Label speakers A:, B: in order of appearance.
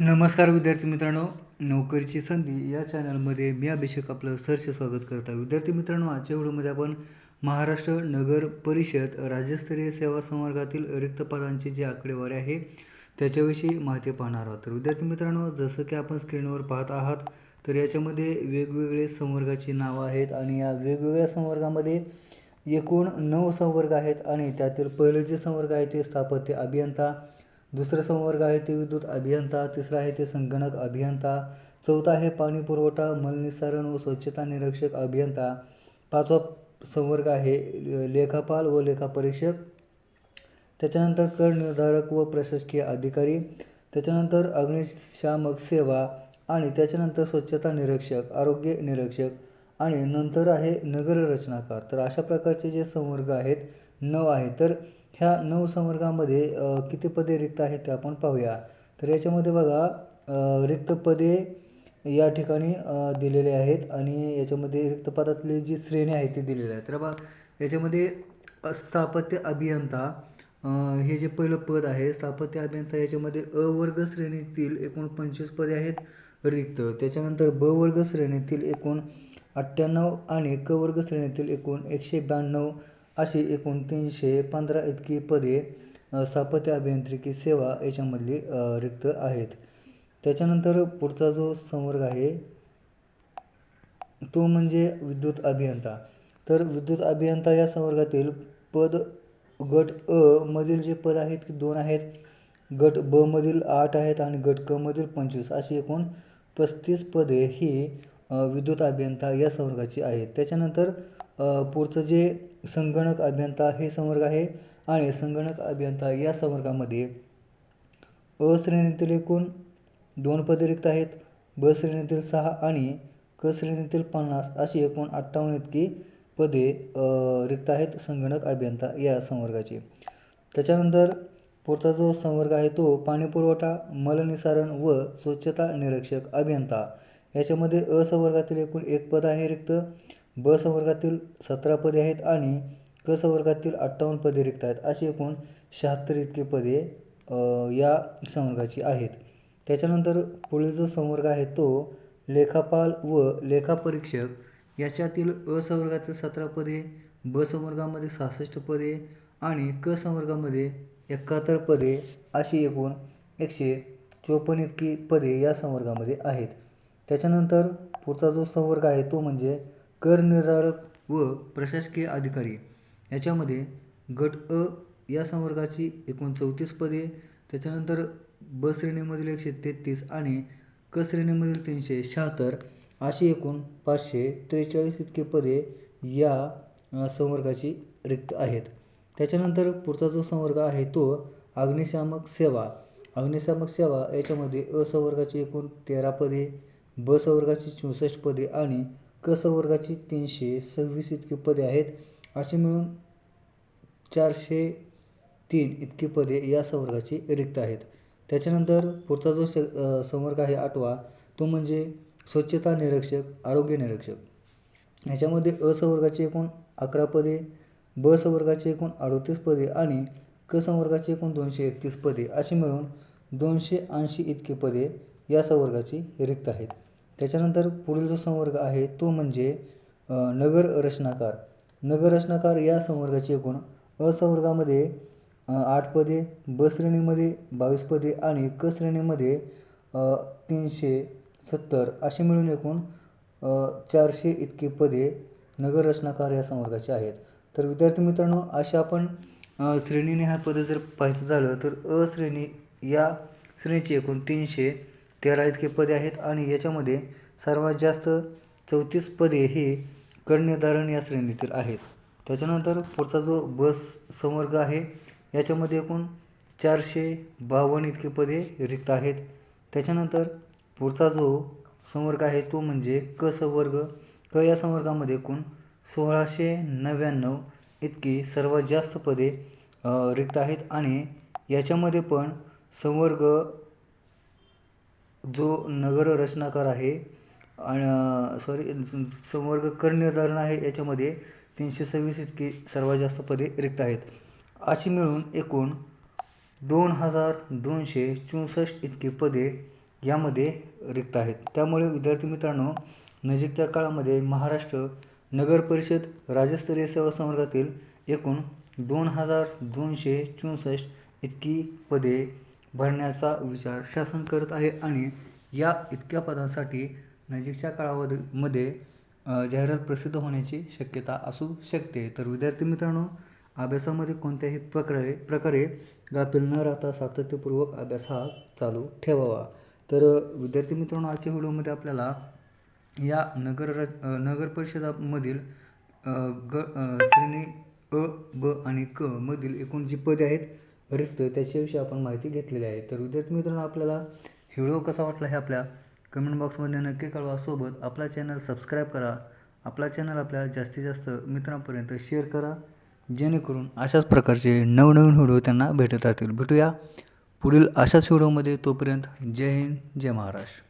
A: नमस्कार विद्यार्थी मित्रांनो नोकरीची संधी या चॅनलमध्ये मी अभिषेक आपलं सरचे स्वागत करता विद्यार्थी मित्रांनो आजच्या व्हिडिओमध्ये आपण महाराष्ट्र नगर परिषद राज्यस्तरीय सेवा संवर्गातील रिक्त पदांची जी आकडेवारी आहे त्याच्याविषयी माहिती पाहणार आहोत. तर विद्यार्थी मित्रांनो जसं की आपण स्क्रीनवर पाहत आहात तर याच्यामध्ये वेगवेगळे संवर्गाची नावं आहेत आणि या वेगवेगळ्या संवर्गामध्ये एकूण नऊ संवर्ग आहेत आणि त्यातील पहिले जे संवर्ग आहे ते स्थापत्य अभियंता दुसरं संवर्ग आहे ते विद्युत अभियंता तिसरं आहे ते संगणक अभियंता चौथा आहे पाणी पुरवठा मलनिस्सारण व स्वच्छता निरीक्षक अभियंता. पाचवा संवर्ग आहे लेखापाल व लेखापरीक्षक. त्याच्यानंतर कर निर्धारक व प्रशासकीय अधिकारी. त्याच्यानंतर अग्निशामक सेवा आणि त्याच्यानंतर स्वच्छता निरीक्षक आरोग्य निरीक्षक आणि नंतर आहे नगररचनाकार. तर अशा प्रकारचे जे संवर्ग आहेत नऊ आहे. तर ह्या नऊ संवर्गामध्ये किती पदे रिक्त आहेत ते आपण पाहूया. तर याच्यामध्ये बघा रिक्त पदे या ठिकाणी दिलेले आहेत आणि याच्यामध्ये रिक्त पदातली जी श्रेणी आहे ती दिलेली आहे. तर बघा याच्यामध्ये स्थापत्य अभियंता हे जे पहिलं पद आहे स्थापत्य अभियंता याच्यामध्ये अ वर्ग श्रेणीतील एकूण पंचवीस पदे आहेत रिक्त. त्याच्यानंतर ब वर्ग श्रेणीतील एकूण अठ्ठ्याण्णव आणि क वर्ग श्रेणीतील एकूण एकशे ब्याण्णव अशी एकूण तीनशे पंधरा इतकी पदे स्थापत्य अभियांत्रिकी सेवा याच्यामधली रिक्त आहेत. त्याच्यानंतर पुढचा जो संवर्ग आहे तो म्हणजे विद्युत अभियंता. तर विद्युत अभियंता या संवर्गातील पद गट अ मधील जे पद आहेत की दोन आहेत गट ब मधील आठ आहेत आणि गट क मधील पंचवीस अशी एकूण पस्तीस पदे ही विद्युत अभियंता या संवर्गाची आहेत. त्याच्यानंतर पुढचं जे संगणक अभियंता हे संवर्ग आहे आणि संगणक अभियंता या संवर्गामध्ये अ श्रेणीतील एकूण दोन पदे रिक्त आहेत. ब श्रेणीतील सहा आणि क श्रेणीतील पन्नास अशी एकूण अठ्ठावन्न इतकी पदे रिक्त आहेत संगणक अभियंता या संवर्गाची त्याच्यानंतर पुढचा जो संवर्ग आहे तो पाणीपुरवठा मलनिसारण व स्वच्छता निरीक्षक अभियंता. याच्यामध्ये असंवर्गातील एकूण एक पद आहे रिक्त. ब संवर्गातील सतरा पदे आहेत आणि क संवर्गातील अठ्ठावन्न पदे रिक्त आहेत. अशी एकूण शहात्तर इतकी पदे या संवर्गाची आहेत. त्याच्यानंतर पुढील जो संवर्ग आहे तो लेखापाल व लेखापरीक्षक याच्यातील अ संवर्गातील सतरा पदे ब संवर्गामध्ये सहासष्ट पदे आणि क संवर्गामध्ये एकाहत्तर पदे अशी एकूण एकशे चोपन्न इतकी पदे या संवर्गामध्ये आहेत. त्याच्यानंतर पुढचा जो संवर्ग आहे तो म्हणजे कर निर्धारक व प्रशासकीय अधिकारी. याच्यामध्ये गट अ या संवर्गाची एकूण चौतीस पदे त्याच्यानंतर ब श्रेणीमधील एकशे तेहतीस आणि क श्रेणीमधील तीनशे शहात्तर अशी एकूण पाचशे त्रेचाळीस इतकी पदे या संवर्गाची रिक्त आहेत. त्याच्यानंतर पुढचा जो संवर्ग आहे तो अग्निशामक सेवा. अग्निशामक सेवा याच्यामध्ये अ संवर्गाची एकूण तेरा पदे ब संवर्गाची चौसष्ट पदे आणि क संवर्गाची तीनशे सव्वीस इतकी पदे आहेत. अशी मिळून चारशे तीन इतकी पदे या संवर्गाची रिक्त आहेत. त्याच्यानंतर पुढचा जो स संवर्ग आहे आठवा तो म्हणजे स्वच्छता निरीक्षक आरोग्य निरीक्षक. ह्याच्यामध्ये अ संवर्गाची एकूण अकरा पदे ब संवर्गाची एकूण अडोतीस पदे आणि क संवर्गाची एकूण दोनशे एकतीस पदे अशी मिळून दोनशे ऐंशी इतकी पदे या संवर्गाची रिक्त आहेत. त्याच्यानंतर पुढील जो संवर्ग आहे तो म्हणजे नगर रचनाकार. नगर रचनाकार या संवर्गाची एकूण अ संवर्गामध्ये आठ पदे ब श्रेणीमध्ये बावीस पदे आणि क श्रेणीमध्ये तीनशे सत्तर अशी मिळून एकूण चारशे इतकी पदे नगर रचनाकार या संवर्गाचे आहेत. तर विद्यार्थी मित्रांनो अशा आपण श्रेणीने ह्या पदे जर पाहायचं झालं तर अ श्रेणी या श्रेणीची एकूण तीनशे तेरा इतके पदे आहेत आणि याच्यामध्ये सर्वात जास्त चौतीस पदे हे कर्णधारण या श्रेणीतील आहेत. त्याच्यानंतर पुढचा जो बस संवर्ग आहे याच्यामध्ये एकूण चारशे बावन्न इतके पदे रिक्त आहेत. त्याच्यानंतर पुढचा जो संवर्ग आहे तो म्हणजे क संवर्ग क या संवर्गामध्ये एकूण सोळाशे नव्याण्णव इतकी सर्वात जास्त पदे रिक्त आहेत. आणि याच्यामध्ये पण संवर्ग जो नगर रचनाकार आहे आणि सॉरी संवर्ग कर आहे याच्यामध्ये तीनशे सव्वीस इतकी सर्वात जास्त पदे रिक्त आहेत. अशी मिळून एकूण दोन हजार दोनशे चौसष्ट इतकी पदे यामध्ये रिक्त आहेत. त्यामुळे विद्यार्थी मित्रांनो नजीकच्या काळामध्ये महाराष्ट्र नगर परिषद राज्यस्तरीय सेवा संवर्गातील एकूण दोन हजार दोनशे चौसष्ट इतकी पदे भरण्याचा विचार शासन करत आहे आणि या इतक्या पदांसाठी नजीकच्या काळामध्ये जाहिरात प्रसिद्ध होण्याची शक्यता असू शकते. तर विद्यार्थी मित्रांनो अभ्यासामध्ये कोणत्याही प्रकारे प्रकारे गाफील न राहता सातत्यपूर्वक अभ्यास हा चालू ठेवावा. तर विद्यार्थी मित्रांनो आजच्या व्हिडिओमध्ये आपल्याला या नगर रच नगर परिषदामधील ग श्रेणी अ ब आणि क मधील एकूण जी पदे आहेत रिक्त त्याच्याविषयी आपण माहिती घेतलेली आहे. तर विद्यार्थी मित्रांनो आपल्याला व्हिडिओ कसा वाटला हे आपल्या कमेंट बॉक्समध्ये नक्की कळवा. सोबत आपला चॅनल सबस्क्राईब करा. आपला चॅनल आपल्या जास्तीत जास्त मित्रांपर्यंत शेअर करा. जेणेकरून अशाच प्रकारचे नवनवीन व्हिडिओ त्यांना भेटत राहतील. भेटूया पुढील अशाच व्हिडिओमध्ये. तोपर्यंत जय हिंद जय महाराष्ट्र.